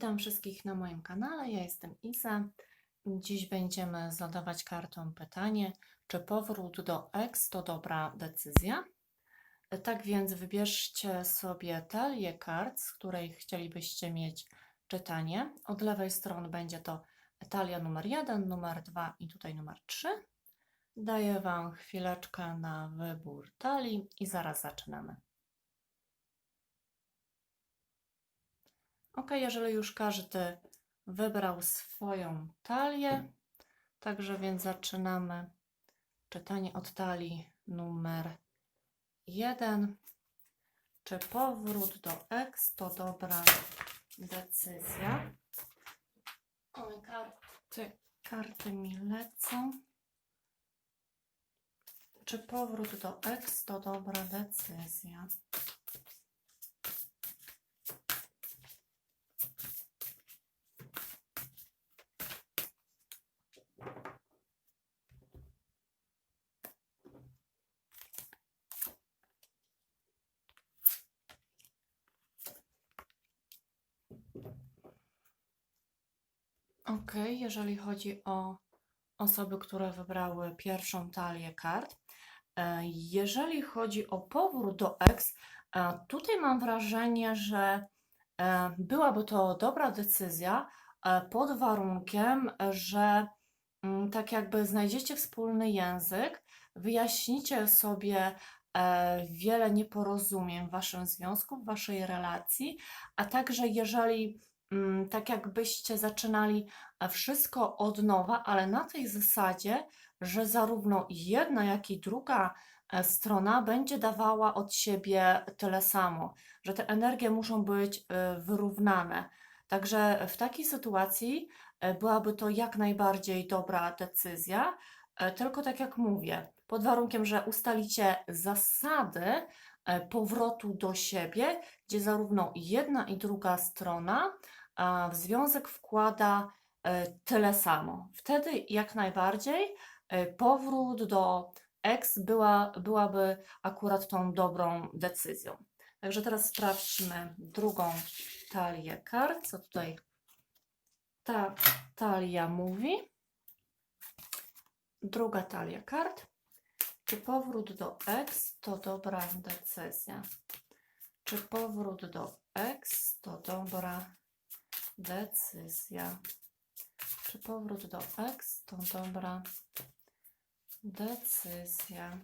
Witam wszystkich na moim kanale. Ja jestem Isa. Dziś będziemy zadawać kartom pytanie, czy powrót do ex to dobra decyzja? Tak więc wybierzcie sobie talię kart, z której chcielibyście mieć czytanie. Od lewej strony będzie to talia numer 1, numer 2 i tutaj numer 3. Daję Wam chwileczkę na wybór talii i zaraz zaczynamy. Ok, jeżeli już każdy wybrał swoją talię, także więc zaczynamy czytanie od talii numer 1. Czy powrót do ex to dobra decyzja? Oj, karty, karty mi lecą. Czy powrót do ex to dobra decyzja? Ok, jeżeli chodzi o osoby, które wybrały pierwszą talię kart, e, jeżeli chodzi o powrót do ex, e, tutaj mam wrażenie, że e, byłaby to dobra decyzja pod warunkiem, że mm, tak jakby znajdziecie wspólny język, wyjaśnicie sobie wiele nieporozumień w waszym związku, w waszej relacji, a także jeżeli tak jakbyście zaczynali e, wszystko od nowa, ale na tej zasadzie, że zarówno jedna, jak i druga e, strona będzie dawała od siebie tyle samo, że te energie muszą być e, wyrównane. Także w takiej sytuacji byłaby to jak najbardziej dobra decyzja, tylko tak jak mówię, pod warunkiem, że ustalicie zasady powrotu do siebie, gdzie zarówno jedna i druga strona w związek wkłada e, tyle samo. Wtedy jak najbardziej e, powrót do ex była, byłaby akurat tą dobrą decyzją. Także teraz sprawdźmy drugą talię kart, co tutaj ta talia mówi. Druga talia kart. Czy powrót do ex to dobra decyzja? Czy powrót do ex to dobra decyzja. Czy powrót do ex to dobra decyzja?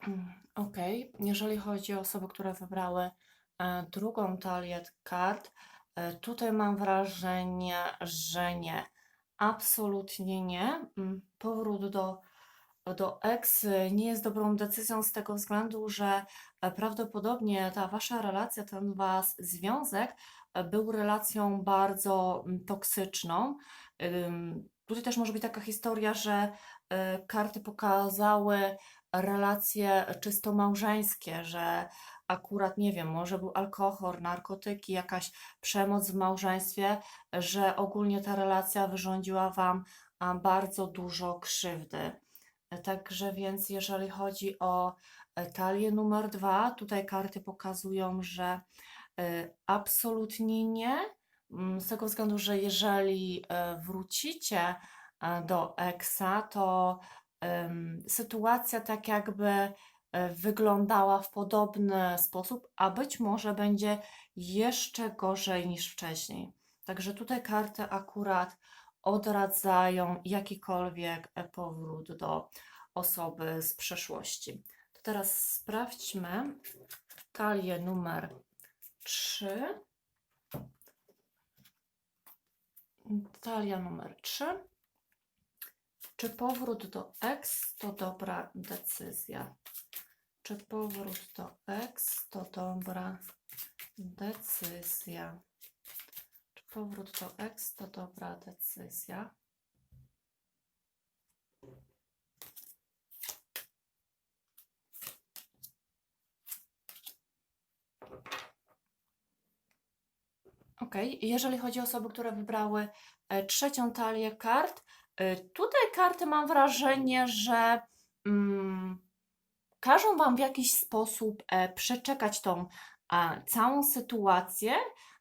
Ok, jeżeli chodzi o osoby, które wybrały e, drugą talię kart, tutaj mam wrażenie, że nie. Absolutnie nie. Mm, powrót do, do ex nie jest dobrą decyzją z tego względu, że e, prawdopodobnie ta wasza relacja, ten was związek e, był relacją bardzo mm, toksyczną. Tutaj też może być taka historia, że karty pokazały relacje czysto małżeńskie, że akurat, nie wiem, może był alkohol, narkotyki, jakaś przemoc w małżeństwie, że ogólnie ta relacja wyrządziła Wam bardzo dużo krzywdy. Także więc, jeżeli chodzi o e, talię numer dwa, tutaj karty pokazują, że e, absolutnie nie. Mm, z tego względu, że jeżeli e, wrócicie do eksa, to sytuacja tak jakby wyglądała w podobny sposób, a być może będzie jeszcze gorzej niż wcześniej. Także tutaj karty akurat odradzają jakikolwiek e, powrót do osoby z przeszłości. To teraz sprawdźmy talię numer 3. Talia numer 3. Czy powrót do ex to dobra decyzja? Czy powrót do ex to dobra decyzja? Czy powrót do ex to dobra decyzja? Ok, jeżeli chodzi o osoby, które wybrały e, trzecią talię kart, e, tutaj karty mam wrażenie, że mm, każą Wam w jakiś sposób e, przeczekać tą całą sytuację,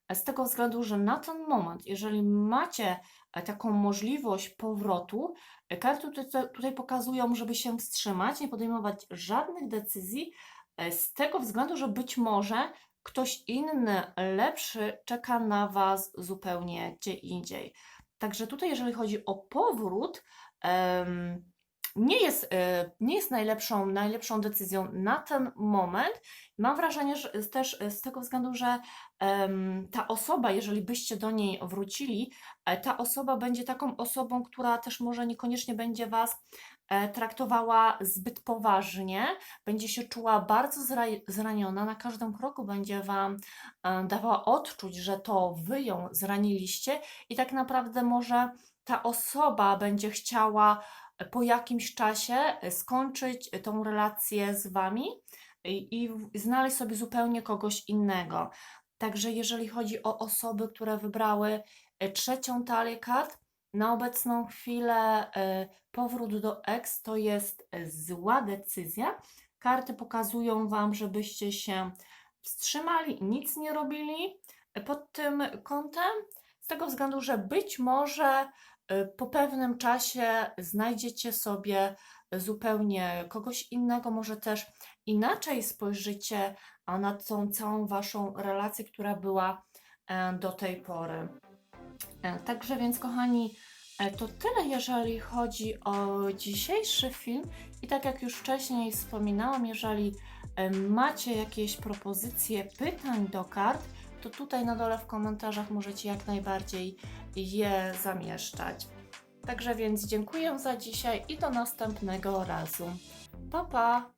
e, z tego względu, że na ten moment, jeżeli macie e, taką możliwość powrotu, karty tutaj, tutaj pokazują, żeby się wstrzymać, nie podejmować żadnych decyzji, z tego względu, że być może ktoś inny, lepszy czeka na Was zupełnie gdzie indziej. Także tutaj, jeżeli chodzi o powrót, nie jest, e, nie jest najlepszą, najlepszą decyzją na ten moment. Mam wrażenie, że też z tego względu, że ta osoba, jeżeli byście do niej wrócili, e, ta osoba będzie taką osobą, która też może niekoniecznie będzie Was e, traktowała zbyt poważnie, będzie się czuła bardzo zra- zraniona, na każdym kroku będzie Wam e, dawała odczuć, że to Wy ją zraniliście i tak naprawdę może ta osoba będzie chciała po jakimś czasie e, skończyć tą relację z Wami i, znaleźć sobie zupełnie kogoś innego. Także jeżeli chodzi o osoby, które wybrały e, trzecią talię kart, na obecną chwilę e, powrót do ex to jest e, zła decyzja. Karty pokazują Wam, żebyście się wstrzymali, nic nie robili e, pod tym kątem, z tego względu, że być może po pewnym czasie znajdziecie sobie zupełnie kogoś innego, może też inaczej spojrzycie na tą całą Waszą relację, która była e, do tej pory. E, Także więc, kochani, e, to tyle, jeżeli chodzi o dzisiejszy film. I tak jak już wcześniej wspominałam, jeżeli macie jakieś propozycje pytań do kart, to tutaj na dole w komentarzach możecie jak najbardziej je zamieszczać. Także więc dziękuję za dzisiaj i do następnego razu. Pa pa!